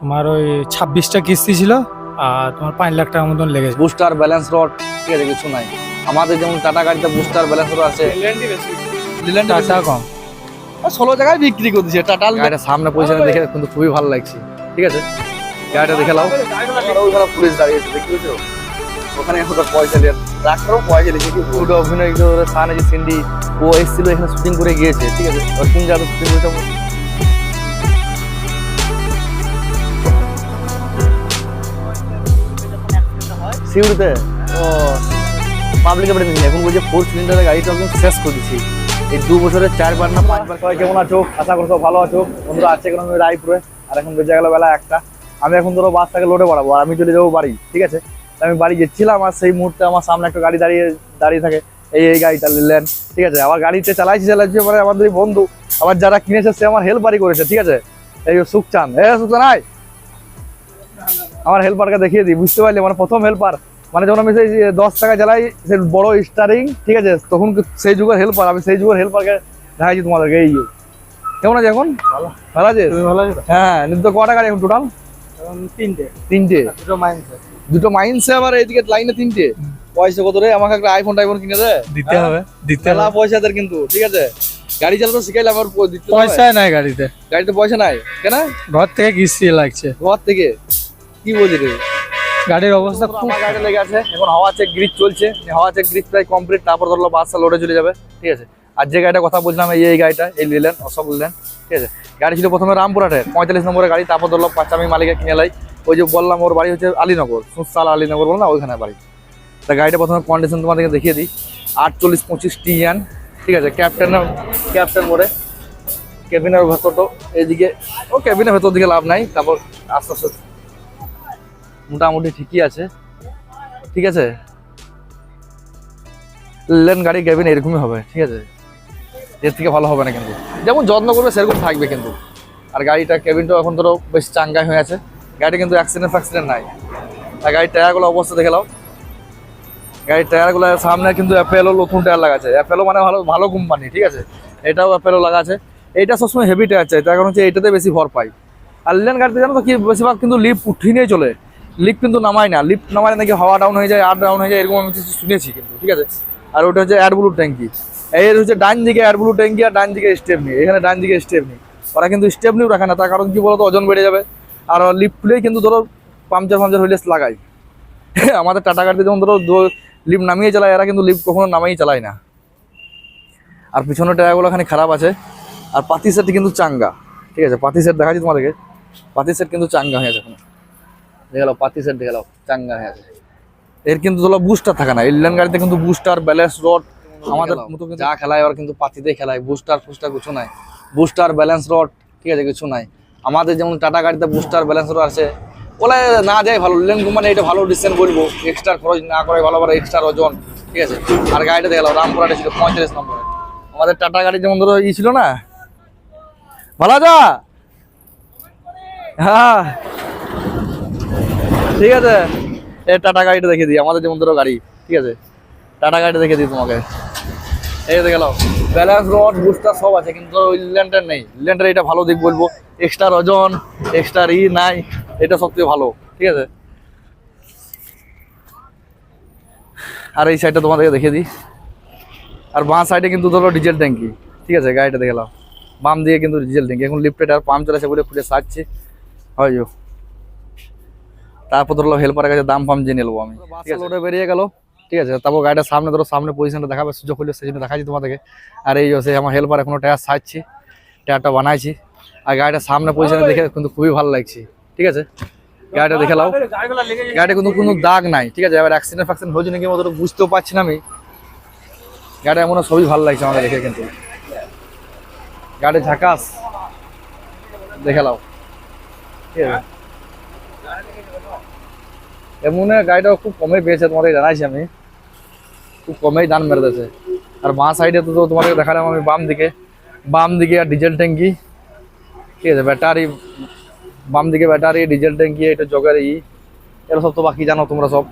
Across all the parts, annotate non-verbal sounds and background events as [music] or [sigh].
তোমার ওই ছাব্বিশটা কিস্তি ছিল আর তোমার পাঁচ লাখ টাকার মতন লেগেছে। বুস্টার ব্যালেন্স রড ঠিক আছে কিছু নাই? আমাদের যেমন টাটা গাড়িতে বুস্টার ব্যালেন্স রড আছে। টাকা কম। ষোলো জায়গায় বিক্রি করে দিচ্ছে টাটা গাড়িটা সামনে পজিশনে দেখে কিন্তু খুবই ভালো লাগছে। ঠিক আছে? গাড়িটা দেখে নাও। ওইখানে পুলিশ দাঁড়িয়েছে দেখতে ওখানে এখন পয়সা দিয়ে পয়সা দিয়েছে কি অভিনয় করে সানে যে সিন্ডি ও এসেছিল এখানে শুটিং করে গিয়েছে ঠিক আছে? শুটিং করেছে। সিউড়িতে? ও পাবলিক এবারে নিয়ে এখন বলছে ফোর সিলিন্ডারের গাড়িটা একদম শেষ করে এই দু বছরে চারবার না পাঁচবার সবাই কেমন আছো আশা করছ ভালো আছো বন্ধুরা আছে আমি রায়পুরে, আর এখন বেজে গেল বেলা একটা। আমি এখন ধরো বাসটাকে লোডে বাড়াবো, আর আমি চলে যাব বাড়ি, ঠিক আছে? আমি বাড়ি যাচ্ছিলাম আর সেই মুহূর্তে আমার সামনে একটা গাড়ি দাঁড়িয়ে দাঁড়িয়ে থাকে। এই এই গাড়িটা নিলেন, ঠিক আছে? আবার গাড়িতে চালাইছি চালাইছি মানে আমাদের বন্ধু, আবার যারা কিনেছে, সে আমার হেল্পারই করেছে, ঠিক আছে? এই সুখচান। এ সুখচান, আয়। আমার হেল্পারকে দেখিয়ে দিই বুঝতে পারলি? মানে প্রথম হেল্পার মানে যখন আমি সেই দশ টাকা জ্বালাই সে বড় স্টারিং ঠিক আছে? তখন সেই যুগের হেল্পার আমি সেই যুগের হেল্পারকে দেখাইছি তোমাদেরকে এই। কেমন আছে এখন? ভালো। আছে তুমি ভালো আছো? তো? হ্যাঁ। তো কটা গাড়ি এখন টোটাল তিনটে। তিনটে? দুটো মাইন্স দুটো মাইন্সে আবার এইদিকে লাইনে তিনটে? পয়সা কত রে? আমাকে একটা আইফোন টাইফোন কিনে দে। দিতে হবে দিতে হবে। পয়সা দের কিন্তু ঠিক আছে? গাড়ি চালাতে শিখাইলে আমার প- দিতে হবে। নাই গাড়িতে। গাড়িতে পয়সা নাই কেন? ঘর থেকে কিস্তি লাগছে। ঘর থেকে? কি বলছি রে? গাড়ির অবস্থা খুব গাড়ি লেগে আছে এখন হাওয়া চেক গ্রিজ চলছে হাওয়া চেক গ্রিজ প্রায় কমপ্লিট তারপর ধরলো বাসটা লোডে চলে যাবে ঠিক আছে? আর যে গাড়িটা কথা বলছিলাম এই এই গাড়িটা এই নিলেন অশোক নিলেন ঠিক আছে? গাড়ি ছিল প্রথমে রামপুরহাটের পঁয়তাল্লিশ নম্বরের গাড়ি তারপর ধরলো পাঁচামি মালিকে কিনে লাই। ওই যে বললাম ওর বাড়ি হচ্ছে আলীনগর সুসাল আলীনগর বললাম না ওইখানে বাড়ি। তা গাড়িটা প্রথমে কন্ডিশন তোমাদেরকে দেখিয়ে দিই। আটচল্লিশ পঁচিশ টিয়ান ঠিক আছে? ক্যাপ্টেন ক্যাপ্টেন মোড়ে কেবিনের ভেতরটা এইদিকে ও কেবিনের ভেতর দিকে লাভ নাই তারপর আস্তে আস্তে মোটামুটি ঠিকই আছে। ঠিক আছে? লেন গাড়ি কেবিন এরকমই হবে, ঠিক আছে? এর থেকে ভালো হবে না কিন্তু। যেমন যত্ন করবে, সেরকম থাকবে কিন্তু। আর গাড়িটা, কেবিনটাও এখন ধরো বেশ চাঙ্গাই হয়ে আছে। গাড়ি কিন্তু অ্যাক্সিডেন্ট ফ্যাক্সিডেন্ট নাই। আর গাড়ির টায়ারগুলো অবস্থা দেখে গাড়ির টায়ারগুলো সামনে কিন্তু অ্যাপেলো নতুন টায়ার লাগাচ্ছে। অ্যাপেলো মানে ভালো ভালো কোম্পানি ঠিক আছে? এটাও অ্যাপেলো লাগা আছে এইটা সবসময় হেভি টায়ার চাই। তার কারণ হচ্ছে এইটাতে বেশি ভর পাই। আর লেন গাড়িতে জানো তো কি, বেশিরভাগ কিন্তু লিফট উঠিয়ে নিয়ে চলে। লিফট কিন্তু নামায় না। লিফট নামায় নাকি হাওয়া ডাউন হয়ে যায়, আর ডাউন হয়ে যায়, এরকম আমি কিছু শুনেছি কিন্তু, ঠিক আছে? আর ওটা হচ্ছে এয়ার ব্লু ট্যাঙ্কি এর হচ্ছে ডান দিকে এয়ার ব্লু ট্যাঙ্কি আর ডান দিকে স্টেপ নেই এখানে ডান দিকে স্টেপ নেই ওরা কিন্তু স্টেপ নিয়েও রাখে না, তার কারণ কি বলতো, ওজন বেড়ে যাবে। আর লিফট খুলেই কিন্তু ধরো পাংচার ফাংচার হইলে লাগাই [laughs] আমাদের টাটা গাড়িতে যেমন ধরো লিফট নামিয়ে চালায়, এরা কিন্তু লিফট কখনো নামিয়ে চালায় না। আর পিছনের টায়ারগুলো এখানে খারাপ আছে। আর পাতি সেট কিন্তু চাঙ্গা, ঠিক আছে? পাতি সেট দেখাচ্ছি তোমাদেরকে। পাতি সেট কিন্তু চাঙ্গা হয়ে আছে এখন। দেখে গেল পাতি সেট দেখে গেল চাঙ্গা হয়ে। এর কিন্তু ধরো বুস্টার থাকে না। ইন্ডিয়ান গাড়িতে কিন্তু বুস্টার ব্যালেন্স রড আমাদের মতো যা খেলায় ওর কিন্তু পাতিতেই খেলায় বুস্টার ফুস্টার কিছু নাই। বুস্টার ব্যালেন্স রড ঠিক আছে কিছু নাই। আমাদের যেমন টাটা গাড়িতে বুস্টার ব্যালেন্স রড আছে বলে না যায় ভালো। ইন্ডিয়ান কোম্পানি এটা ভালো ডিসিশন বলব এক্সট্রা খরচ না করে ভালো ভালো এক্সট্রা ওজন ঠিক আছে। আর গাড়িটা দেখলাম রামপুরহাটে ছিল পঁয়তাল্লিশ নম্বরে। আমাদের টাটা গাড়ি যেমন ধরো ই ছিল না? ভালো আছো? হ্যাঁ। ঠিক আছে? এই টাটা গাড়িটা দেখে দিই, আমাদের যেমন ধরো গাড়ি, ঠিক আছে? টাটা গাড়িটা দেখে দিই তোমাকে। এই দেখে গেলাম ব্যালেন্স রড বুস্টার সব আছে, কিন্তু ওই ল্যান্ডার নেই। ল্যান্ডার এটা ভালো দিক বলব এক্সট্রা ওজন এক্সট্রা ই নাই, এটা সবথেকে ভালো, ঠিক আছে? আর এই সাইডটা তোমাদেরকে দেখিয়ে দিই। আর বাঁ সাইডে কিন্তু ধরো ডিজেল ট্যাঙ্কি ঠিক আছে? গাড়িটা দেখে নাও। বাম দিকে কিন্তু ডিজেল ট্যাঙ্কি এখন লিফটেড আর পাম্প চলেছে বলে খুলে সাজছে হয়। তারপর ধরো হেল্পারের কাছে দাম ফাম জেনে নেব আমি। ওটা বেরিয়ে গেল, ঠিক আছে? তারপর গাড়িটা সামনে ধরো, সামনে পজিশনটা দেখাবে, সুযোগ হলে সেই জন্য দেখাচ্ছি তোমাদেরকে। আর এই হচ্ছে আমার হেল্পার এখনও টায়ার সাজছি টায়ারটা বানাইছি। আর গাড়িটা সামনে পজিশনে দেখে কিন্তু খুবই ভালো লাগছে, ঠিক আছে? গাড়িটা দেখে নাও। গাড়িটা কিন্তু কোনো দাগ নাই, ঠিক আছে? এবার অ্যাক্সিডেন্ট ফ্যাক্সিডেন্ট হয়েছে নাকি অতটা বুঝতেও পারছি না আমি। গাড়িটা এমন সবই ভালো লাগছে আমাকে দেখে কিন্তু। গাড়ি ঝাকাস, দেখে নাও। ঠিক আছে? এমন গাড়িটা খুব কমে পেয়েছে, তোমাদের জানাইছি আমি। খুব কমেই দান মেরে দিয়েছে আর বাঁ সাইডে তো তোমাদের দেখালাম আমি বাম দিকে। বাম দিকে আর ডিজেল ট্যাঙ্কি ঠিক আছে ব্যাটারি বাম দিকে ব্যাটারি ডিজেল ট্যাঙ্কি এটা জগের ই এগুলো সব তো বাকি জানো তোমরা সব।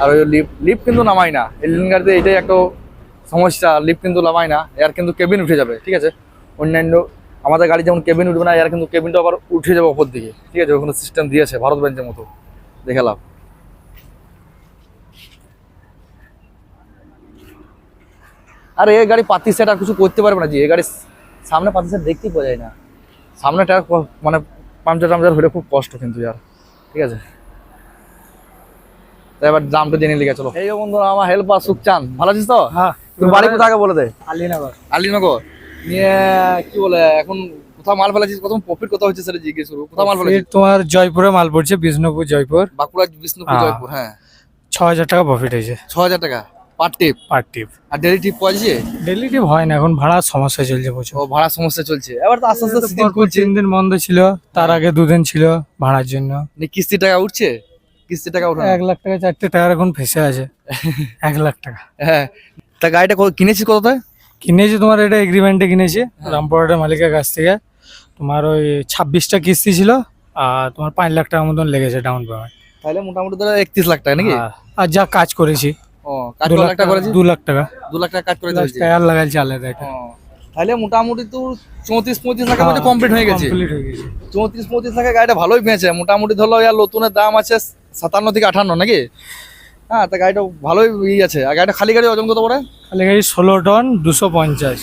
আর ওই লিফট লিফট কিন্তু নামাই না। এলিয়ন গাড়িতে এটাই একটা সমস্যা লিফট কিন্তু নামাই না। এর কিন্তু কেবিন উঠে যাবে, ঠিক আছে? অন্যান্য, আমাদের গাড়ি যেমন কেবিন উঠবে না এর কিন্তু কেবিনটা আবার উঠে যাবে ওপর দিকে। ঠিক আছে, ওখানে সিস্টেম দিয়েছে, ভারত বেঞ্চের মতো। দেখে লাভ আর এই গাড়ি পাতি সেট আর কিছু করতে পারবে না যে এই গাড়ি সামনে পাতি সেট দেখতেই পাওয়া যায় না। সামনে টায়ার মানে পাংচার টামচার হলে খুব কষ্ট কিন্তু ইয়ার। ঠিক আছে? এবার দামটা জেনে লিখে চলো। এই বন্ধুরা আমার হেল্পার সুখচান ভালো আছিস তো? হ্যাঁ। তোর বাড়ি আগে বলে দে। আলীনগর। আলীনগর? নিয়ে কি বলে এখন কোথাও মাল ফেলেছিস প্রথম প্রফিট কোথাও হচ্ছে সেটা জিজ্ঞেস করব। কোথাও মাল ফেলেছিস তোমার জয়পুরে মাল পড়ছে বিষ্ণুপুর জয়পুর। বাঁকুড়া বিষ্ণুপুর হ্যাঁ। জয়পুর হ্যাঁ। ছ হাজার টাকা প্রফিট হয়েছে। ছ হাজার টাকা পার টিপ পার টিপ আর ডেলি টিপ পাওয়া যাচ্ছে? ডেলি টিপ হয় না এখন ভাড়ার সমস্যা চলছে প্রচুর। ও ভাড়া সমস্যা চলছে। এবার তো আস্তে আস্তে সিজন খুলছে তিন দিন বন্ধ ছিল তার আগে দুদিন ছিল ভাড়ার জন্য। নিয়ে কিস্তি টাকা উঠছে? কিস্তি টাকা উঠে এক লাখ টাকা চারটে টাকার এখন ফেসে আছে। এক লাখ টাকা। হ্যাঁ। তা গাড়িটা কো- কিনেছিস কোথায়? কিনেছি তোমার এটা এগ্রিমেন্টে কিনেছি রামপুরহাটের মালিকের কাছ থেকে। তোমার ওই ছাব্বিশটা কিস্তি ছিল আর তোমার পাঁচ লাখ টাকার মতন লেগেছে ডাউন পেমেন্ট তাহলে মোটামুটি ধরো একত্রিশ লাখ টাকা নাকি? আর যা কাজ করেছি। দু লাখ টাকা করেছিস? দু লাখ টাকা। দু লাখ টাকা কাজ করে টায়ার লাগাইছি আলাদা এটা তাহলে মোটামুটি তো চৌত্রিশ পঁয়ত্রিশ লাখের মধ্যে কমপ্লিট হয়ে গেছে। হয়ে গেছে। চৌত্রিশ পঁয়ত্রিশ লাখের গাড়িটা ভালোই পেয়েছে। মোটামুটি ধরলো ইয়ার নতুনের দাম আছে সাতান্ন থেকে আঠান্ন নাকি? হ্যাঁ তা গাড়িটা ভালোই ই আছে। আর গাড়িটা খালি গাড়ি ওজন কত পড়ে? খালি গাড়ি ষোলো টন দুশো পঞ্চাশ।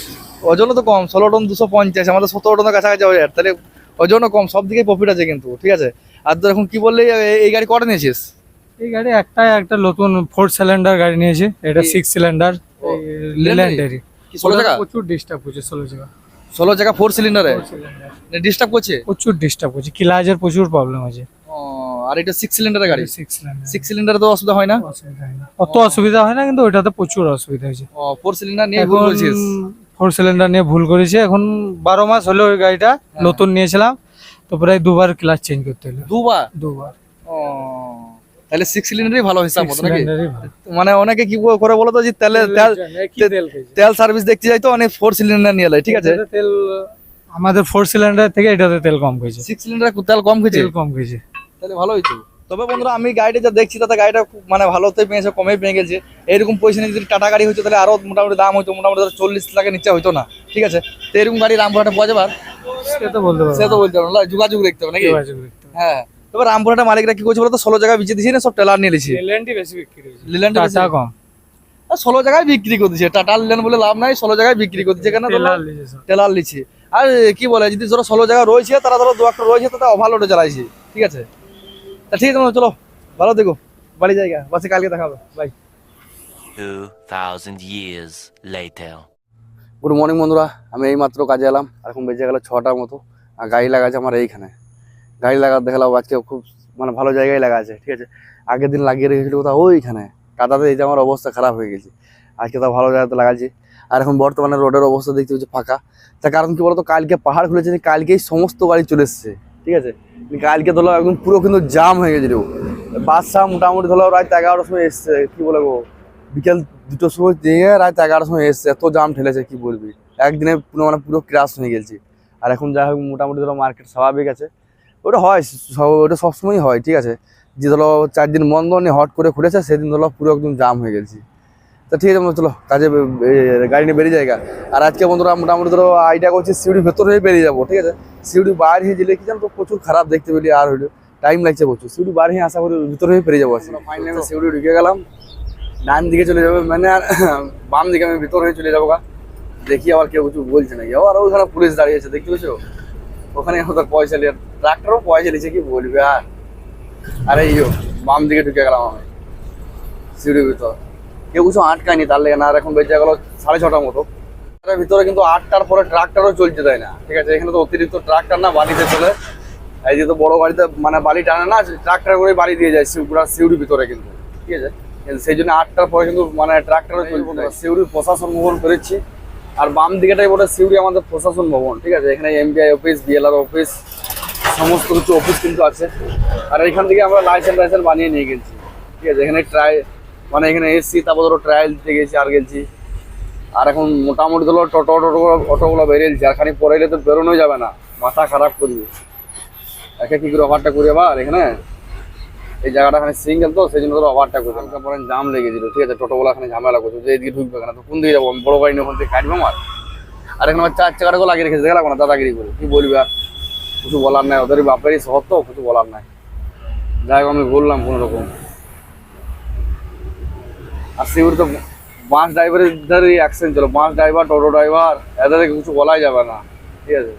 ওজনও তো কম ষোলো টন দুশো পঞ্চাশ আমাদের সতেরো টনের কাছাকাছি হয়ে তাহলে ওজনও কম সব দিকেই প্রফিট আছে কিন্তু ঠিক আছে? আর তো এখন কি বললি এই গাড়ি কটা নিয়েছিস? এই গাড়ি একটাই একটা নতুন ফোর সিলিন্ডার গাড়ি নিয়েছি এটা সিক্স সিলিন্ডার ষোলো টাকা প্রচুর ডিস্টার্ব ষোলো ষোলো জায়গা ফোর সিলিন্ডারে ডিস্টার্ব করছে? প্রচুর ডিস্টার্ব করছে কিলাজের প্রচুর প্রবলেম আছে। আর এটা সিক্স সিলিন্ডারের গাড়ি? সিক্স সিলিন্ডার তো অসুবিধা হয় না? অসুবিধা হয় না। অত অসুবিধা হয় না কিন্তু ওইটাতে প্রচুর অসুবিধা হয়েছে। ফোর সিলিন্ডার নিয়ে বলছিস। ফোর সিলিন্ডার নিয়ে ভুল করেছে। এখন বারো মাস হলো ওই গাড়িটা হ্যাঁ। নতুন নিয়েছিলাম। তো প্রায় দুবার ক্লাস চেঞ্জ করতে হলো। দুবার? দুবার। ও তাহলে সিক্স সিলিন্ডারই ভালো হিসাব মতো নাকি? মানে অনেকে কি করে বলো তো যে তেলে তেল তেল সার্ভিস দেখতে যাই তো অনেক ফোর সিলিন্ডার নিয়ে এলাই ঠিক আছে? তেল আমাদের ফোর সিলিন্ডার থেকে এটাতে তেল কম খেয়েছে। সিক্স সিলিন্ডার তেল কম খেয়েছে? তেল কম খেয়েছে। তাহলে ভালো হয়েছে। তবে বন্ধুরা আমি গাড়িটা যা দেখছি তাতে গাড়িটা খুব মানে ভালোতে পেয়েছে কমে পেয়ে গেছে। এরকম পজিশনে যদি টাটা গাড়ি হতো তাহলে আরও মোটামুটি দাম হতো মোটামুটি ধরো চল্লিশ লাখের নিচে হতো না। ঠিক আছে? তো এরকম গাড়ি রামপুরহাটে পাওয়া যাবে আর? সে তো বলতে পারব সে তো বলতে পারব যোগাযোগ দেখতে হবে নাকি। হ্যাঁ। তবে রামপুরহাটের মালিকরা কি করছে বলতো? ষোলো জায়গায় বিচে দিয়েছি না সব টেলার নিয়ে লিছি লিল্যান্ডই বেশি বিক্রি হয়েছে। লিল্যান্ডে কম। ষোলো জায়গায় বিক্রি করে দিচ্ছে টাটা লিল্যান্ড বলে লাভ নাই ষোলো জায়গায় বিক্রি করে দিচ্ছে কেন টেলার লিছি আর কি বলে যদি ধরো ষোলো জায়গা রয়েছে তারা ধরো দু একটা রয়েছে তো ওভারলোডে চালাইছে। ঠিক আছে? ঠিক আছে চলো। ভালো দেখো বাড়ি জায়গা বাসে কালকে দেখাবে by 2,000 years later. Good morning বন্ধুরা। আমি এই মাত্র কাজে এলাম। আর এখন বেজে গেল ছটার মতো। আর গাড়ি লাগা আছে আমার এইখানে। গাড়ি লাগা দেখালাম আজকে খুব মানে ভালো জায়গায় লাগা আছে ঠিক আছে? আগের দিন লাগিয়ে রেখেছিল কোথাও ওইখানে। কাদাতে এই যে আমার অবস্থা খারাপ হয়ে গেছে। আজকে তো ভালো জায়গাতে লাগাচ্ছি। আর এখন বর্তমানে রোডের অবস্থা দেখতে হচ্ছে ফাঁকা। তার কারণ কি বলতো? কালকে পাহাড় খুলেছে কালকেই সমস্ত গাড়ি চলে এসছে। ঠিক আছে? কালকে ধরো একদম পুরো কিন্তু জাম হয়ে গেছিল। বাসটা মোটামুটি ধরো রাত এগারোটার সময় এসছে, কি বলব বিকেল দুটোর সময় দিয়ে রাত এগারোটার সময় এসছে, এত জাম ঠেলেছে, কি বলবি? একদিনে পুরো মানে পুরো ক্রাশ হয়ে গেছে। আর এখন যা হোক, মোটামুটি ধরো মার্কেট স্বাভাবিক আছে। ওটা হয় ওটা সবসময়ই হয়, ঠিক আছে? যে ধরো চার দিন বন্ধ নিয়ে হট করে খুলেছে, সেদিন ধরো পুরো একদম জাম হয়ে গেছি। তা ঠিক আছে চলো, কাজে গাড়ি নিয়ে বেরিয়ে জায়গা আর আজকে বন্ধুরা মোটামুটি ধরো আইডিয়া করছি সিউড়ির ভেতর হয়ে বেরিয়ে যাব, ঠিক আছে? সিউড়ি বার হয়ে গেলে কি জানো তো, প্রচুর খারাপ দেখতে পেলি, আর হইল টাইম লাগছে প্রচুর। সিউড়ি বার হয়ে আসা করি ভিতরে হয়ে বেরিয়ে যাব ফাইনালি আমি সিউড়ি ঢুকে গেলাম, ডান দিকে চলে যাবে মানে আর [laughs] বাম দিকে আমি ভিতর হয়ে চলে যাব দেখি আবার কেউ কিছু বলছে নাকি। আবার ওখানে পুলিশ দাঁড়িয়ে আছে, দেখতে পেয়েছ? ওখানে ওদের পয়সা নিয়ে ট্রাক্টরও পয়সা নিয়েছে, কি বলবে আর? আরে ইয়ো, বাম দিকে ঢুকে গেলাম আমি, সিউড়ির ভিতর। কেউ কিছু আটকায়নি তার লেগে না আর এখন বেঁচে গেল সাড়ে ছটার মতো। তার ভিতরে কিন্তু আটটার পরে ট্রাক্টরও চলতে দেয় না ঠিক আছে? এখানে তো অতিরিক্ত ট্রাক্টর না বালিতে চলে। এই যে তো বড় গাড়িতে মানে বালি টানে না ট্রাক্টর করে বালি দিয়ে যায় পুরো সিউড়ির ভিতরে কিন্তু ঠিক আছে? সেই জন্য আটটার পরে কিন্তু মানে ট্রাক্টরও চলতে সিউড়ির প্রশাসন ভবন করেছি আর বাম দিকেটাই বলে সিউড়ি আমাদের প্রশাসন ভবন ঠিক আছে? এখানে এমবিআই অফিস বিএলআর অফিস সমস্ত কিছু অফিস কিন্তু আছে। আর এখান থেকে আমরা লাইসেন্স লাইসেন্স বানিয়ে নিয়ে গেছি ঠিক আছে? এখানে ট্রাই মানে এখানে এসছি তারপর ধরো ট্রায়াল দিতে গেছি, আর গেছি। আর এখন মোটামুটি ধরো টোটো টোটো অটোগুলো বেরিয়েছে আর খানিক পরে এলে তো বেরোনো যাবে না। মাথা খারাপ করবে একে কি করে অফারটা করি আবার এখানে? এই জায়গাটা এখানে সিঙ্গেল তো, সেই জন্য ধরো অফারটা করি। হালকা পরে জাম লেগেছিল ঠিক আছে? টোটোগুলো এখানে ঝামেলা করছে, যে এদিকে ঢুকবে কেন? তো কোন দিকে যাব? আমি বড় গাড়ি ওখান থেকে কাটবো আমার। আর এখানে আমার চার চাকাটাকেও লাগিয়ে রেখেছে দেখলাম না, দাদাগিরি করে। কি বলবি আর? কিছু বলার নাই। ওদের বাপেরই শহর তো, কিছু বলার নাই। যাই হোক, আমি বললাম কোনো রকম। আর সিউড়ি তো বাস ড্রাইভারের ধারে অ্যাক্সিডেন্ট ছিল বাস ড্রাইভার টোটো ড্রাইভার এদেরকে কিছু বলাই যাবে না। ঠিক আছে?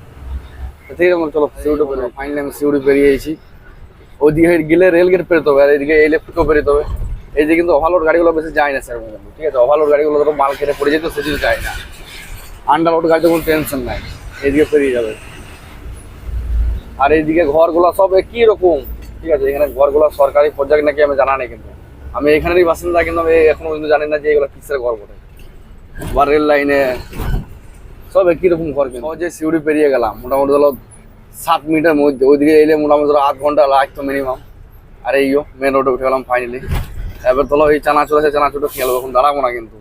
তো ঠিক আছে চলো সিউড়ি পেরিয়ে ফাইনালি আমি সিউড়ি পেরিয়েছি ওইদিকে গেলে রেল গেট পেরোতে হবে আর এইদিকে এই লেফটকেও পেরোতে হবে। এইদিকে কিন্তু ওভারলোড গাড়িগুলো বেশি যায় না কিন্তু, ঠিক আছে? ওভারলোড গাড়িগুলো ধরো মাল কেটে পড়ে যেত সেদিকে যায় না। আন্ডারলোড গাড়িতে কোনো টেনশন নাই। এইদিকে পেরিয়ে যাবে। আর এইদিকে ঘরগুলো সব একই রকম। ঠিক আছে? এখানে ঘরগুলো সরকারি প্রজেক্ট নাকি আমি জানা নেই কিন্তু। আমি এখানেরই বাসিন্দা, কিন্তু আমি এখনও কিন্তু জানি না যে এগুলো কিসের ঘর বা রেল লাইনে সব একই রকম ঘর কিন্তু সহজে সিউড়ি পেরিয়ে গেলাম, মোটামুটি ধরো সাত মিনিটের মধ্যে। ওইদিকে এলে মোটামুটি ধরো আধ ঘণ্টা লাগতো মিনিমাম আর এইও মেন রোডে উঠে গেলাম ফাইনালি এবার ধরো এই চানাচুর আছে, চানাচুরটা খেলব, এখন দাঁড়াবো না কিন্তু।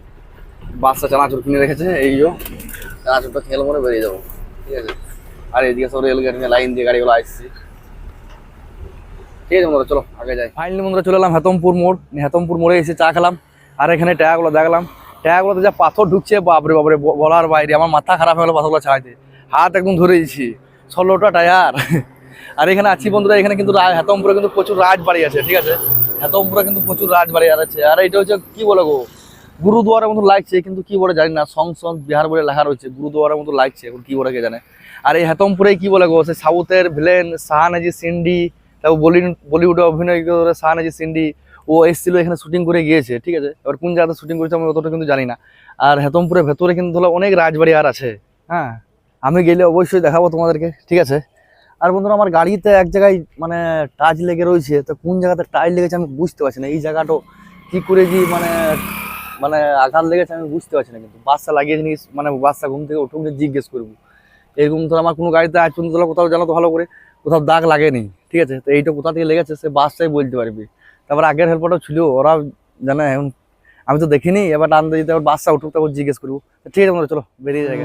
বাচ্চা চানাচুর কিনে রেখেছে, এইও। চানাচুরটা খেলব না, বেরিয়ে যাব। ঠিক আছে? আর এইদিকে সব রেল গেট লাইন দিয়ে গাড়িগুলো আসছে। ঠিক আছে চলো, আগে যাই। ফাইনালি চলে হেতমপুর মোড়। হেতমপুর মোড়ে এসে চা খেলাম। আর এখানে দেখলাম। যা পাথর ঢুকছে, বাপরে বাপরে বলার বাইরে। আমার মাথা খারাপ হয়ে গেলো পাথরগুলো হাত একদম ধরে ষোলোটা টায়ার। [laughs] আর এখানে আছি বন্ধুরা, এখানে কিন্তু হেতমপুরে কিন্তু প্রচুর রাজবাড়ি আছে, ঠিক আছে? হেতমপুরে কিন্তু প্রচুর রাজবাড়ি আছে। আর এটা হচ্ছে, কি বলে গো? গুরুদুয়ারের মতো লাগছে, কিন্তু কি বলে জানি না। সংসদ বিহার বলে লেখা রয়েছে। গুরুদুয়ারের মতো লাগছে কি বলে কে জানে? আর এই হেতমপুরে কি বলে গো? সে সাউথের ভিলেন, শাহানাজি, সিন্ডি তারপর বলিউড, বলিউডে অভিনয় করে শাহানাজি সিন্ডি, ও এসেছিল, এখানে শুটিং করে গিয়েছে, ঠিক আছে? এবার কোন জায়গাতে শুটিং করেছে আমি অতটা কিন্তু জানি না। আর হেতমপুরের ভেতরে কিন্তু হলো অনেক রাজবাড়ি আর আছে হ্যাঁ? আমি গেলে অবশ্যই দেখাবো তোমাদেরকে, ঠিক আছে? আর বন্ধুরা, আমার গাড়িতে এক জায়গায় মানে টাচ লেগে রয়েছে, তো কোন জায়গাতে টাচ লেগেছে আমি বুঝতে পারছি না। এই জায়গাটা কি করে যে মানে মানে আঘাত লেগেছে আমি বুঝতে পারছি না কিন্তু। বাচ্চা লাগিয়ে জিনিস মানে বাচ্চা ঘুম থেকে উঠুক জিজ্ঞেস করব। এরকম তো আমার কোনো গাড়িতে আজ পর্যন্ত ধরো কোথাও জানো তো ভালো করে, কোথাও দাগ লাগেনি। ঠিক আছে? তো এইটা কোথা থেকে লেগেছে সে বাসটাই বলতে পারবি। তারপর আগের হেল্পারটাও ছিল, ওরা জানে, এখন আমি তো দেখিনি, এবার টান দিয়ে বাসটা উঠুক, তারপর জিজ্ঞেস করব। ঠিক আছে চলো, বেরিয়ে যাই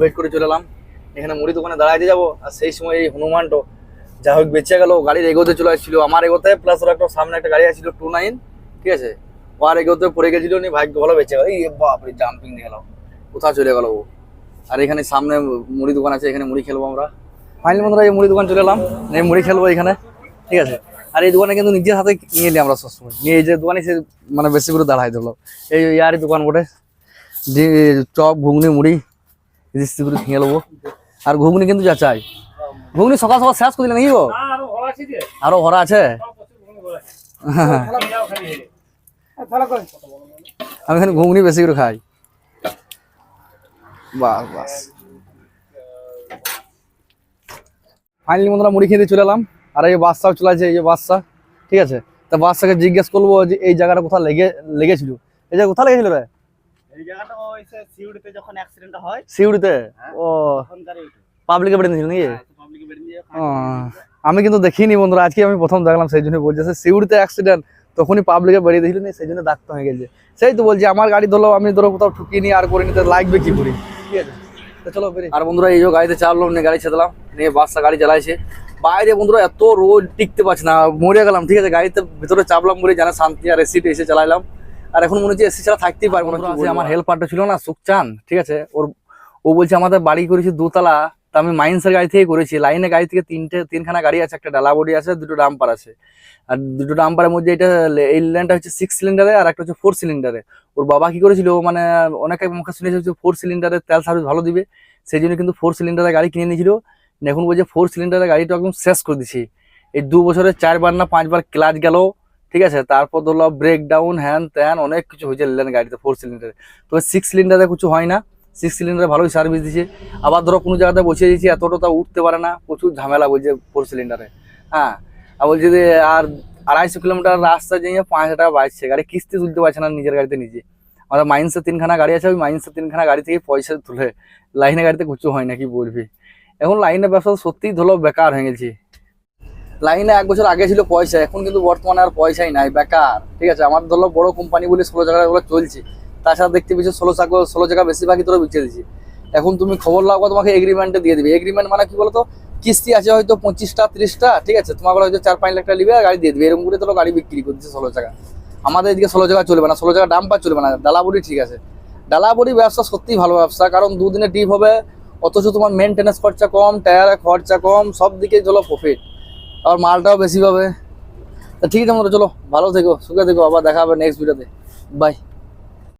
কমপ্লিট করে চলে এলাম। এখানে মুড়ি দোকানে দাঁড়াইতে যাব, আর সেই সময় এই হনুমানটো যা হোক বেঁচে গেল, গাড়ির এগোতে চলে আসছিল। আমার এগোতে প্লাস ওর একটা সামনে একটা গাড়ি আসছিল টু নাইন ঠিক আছে? ও আর এগোতে পড়ে গেছিল নি, ভাগ্য ভালো বেঁচে গেল। এই বাপরে জাম্পিং দিয়ে গেল। কোথাও চলে গেল ও? আর এখানে সামনে মুড়ি দোকান আছে, এখানে মুড়ি খেলব আমরা। ফাইনালি বন্ধুরা, এই মুড়ি দোকান চলে এলাম। এই মুড়ি খেলব এখানে, ঠিক আছে? আর এই দোকানে কিন্তু নিজের হাতে নিয়ে এলি আমরা সবসময়। নিয়ে এই যে দোকানে সে মানে বেশি করে দাঁড়াই ধরলো। এই ইয়ারই দোকান বটে। চপ, ঘুগনি, মুড়ি রিস্তি করে খেয়ে নেব আর ঘুগনি কিন্তু যা চাই। ঘুগনি সকাল সকাল শেষ করে দিলে নাকি গো? আরও ভরা আছে আমি এখানে ঘুগনি বেশি করে খাই। বাস বাস ফাইনালি বন্ধুরা মুড়ি খেতে চলে এলাম। আর এই বাসটাও চলে আছে এই যে বাসটা ঠিক আছে? তা বাসটাকে জিজ্ঞেস করব যে এই জায়গাটা কোথায় লেগে লেগেছিল? এই জায়গা কোথায় লেগেছিল রে? এই জায়গাটা ওই সিউড়িতে যখন অ্যাক্সিডেন্টটা হয়। সিউড়িতে? ও। তখনকার এইটা পাবলিকে বেড়ে দিয়েছিল নাকি? পাবলিক বেরিয়ে দিয়ে আমি কিন্তু দেখিনি বন্ধুরা আজকে আমি প্রথম দেখলাম সেই জন্য বলছে সিউড়িতে অ্যাক্সিডেন্ট তখনই পাবলিকে বেরিয়ে দিয়েছিল সেই জন্য ডাক্তার হয়ে গেছে। সেই তো বলছি আমার গাড়ি ধরলো আমি ধরো কোথাও ঠুকিয়ে নিয়ে আর করে নিতে লাগবে কি করি? ঠিক আছে। তো চলো আর বন্ধুরা এই যে গাড়িতে চাপলাম নিয়ে গাড়ি ছেদলাম নিয়ে বাসটা গাড়ি চালাইছে। বাইরে বন্ধুরা এত রোদ টিকতে পারছে না মরে গেলাম ঠিক আছে? গাড়িতে ভিতরে চাপলাম বলে জানা শান্তি আর এসি এসে চালাইলাম। আর এখন মনে হচ্ছে এসি ছাড়া থাকতেই পারব না। আমার হেল্পারটা ছিল না সুকচান ঠিক আছে? ওর ও বলছে আমাদের বাড়ি করেছি দোতলা তা আমি মাইন্সের গাড়ি থেকে করেছি। লাইনে গাড়ি থেকে তিনটে তিনখানা গাড়ি আছে একটা ডালা বডি আছে দুটো ডাম্পার আছে। আর দুটো ডাম্পারের মধ্যে এটা এই লাইনটা হচ্ছে সিক্স সিলিন্ডারে আর একটা হচ্ছে ফোর সিলিন্ডারে ওর বাবা কি করেছিল? মানে অনেকে মুখে শুনেছে যে ফোর সিলিন্ডারে তেল সার্ভিস ভালো দিবে। সেই জন্য কিন্তু ফোর সিলিন্ডারের গাড়ি কিনে নিয়েছিল। এখন বলছে ফোর সিলিন্ডারের গাড়িটা একদম শেষ করে দিছি এই দু বছরে চারবার না পাঁচবার ক্লাচ গেল। ঠিক আছে? তারপর ধরলো ব্রেক ডাউন হ্যান ত্যান অনেক কিছু হয়েছে লেন গাড়িতে ফোর সিলিন্ডারে তবে সিক্স সিলিন্ডারে কিছু হয় না। সিক্স সিলিন্ডারে ভালোই সার্ভিস দিছে। আবার ধরো কোনো জায়গাতে বসিয়ে দিয়েছি এতটা তা উঠতে পারে না। প্রচুর ঝামেলা বলছে ফোর সিলিন্ডারে হ্যাঁ? আর বলছে যে, আর আড়াইশো কিলোমিটার রাস্তা যেয়ে পাঁচ হাজার টাকা বাঁচছে। গাড়ি কিস্তি তুলতে পারছে না নিজের গাড়িতে নিজে। আমাদের মাইন্সের তিনখানা গাড়ি আছে, ওই মাইন্সের তিনখানা গাড়ি থেকে পয়সা তুলে লাইনে গাড়িতে কিছু হয় না, কি বলবি? এখন লাইনের ব্যবসা সত্যিই ধরো বেকার হয়ে গেছে। লাইনে এক বছর আগে ছিল পয়সা, এখন কিন্তু বর্তমানে আর পয়সাই নাই, বেকার, ঠিক আছে? আমার ধরো বড় কোম্পানি বলে ষোলো ওগুলো চলছে তাছাড়া দেখতে পেয়েছ ষোলো টাকা ষোলো টাকা বেশিরভাগই তোরা বিচ্ছে দিচ্ছি এখন তুমি খবর লাগবো তোমাকে এগ্রিমেন্টে দিয়ে দিবে। এগ্রিমেন্ট মানে কি বলতো? কিস্তি আছে হয়তো পঁচিশটা, ত্রিশটা, ঠিক আছে? তোমাকে হয়তো চার পাঁচ লাখ টাকা নিবে গাড়ি দিয়ে দিবে। এরকম করে তোর গাড়ি বিক্রি করছে ষোলো টাকা। আমাদের এদিকে ষোলো জায়গা চলবে না, ষোলো দাম পা চলবে না। ডালাবুড়ি ঠিক আছে। ডালাবুড়ি ব্যবসা সত্যিই ভালো ব্যবসা, কারণ দুদিনে ডিপ হবে, অথচ তোমার মেনটেন্যান্স খরচা কম টায়ারের খরচা কম, সব দিকে চলো প্রফিট আর মালটাও বেশি পাবে। তা ঠিক আছে আমরা চলো, ভালো থেকো, সুখে থেকো, আবার দেখা হবে নেক্সট ভিডিওতে বাই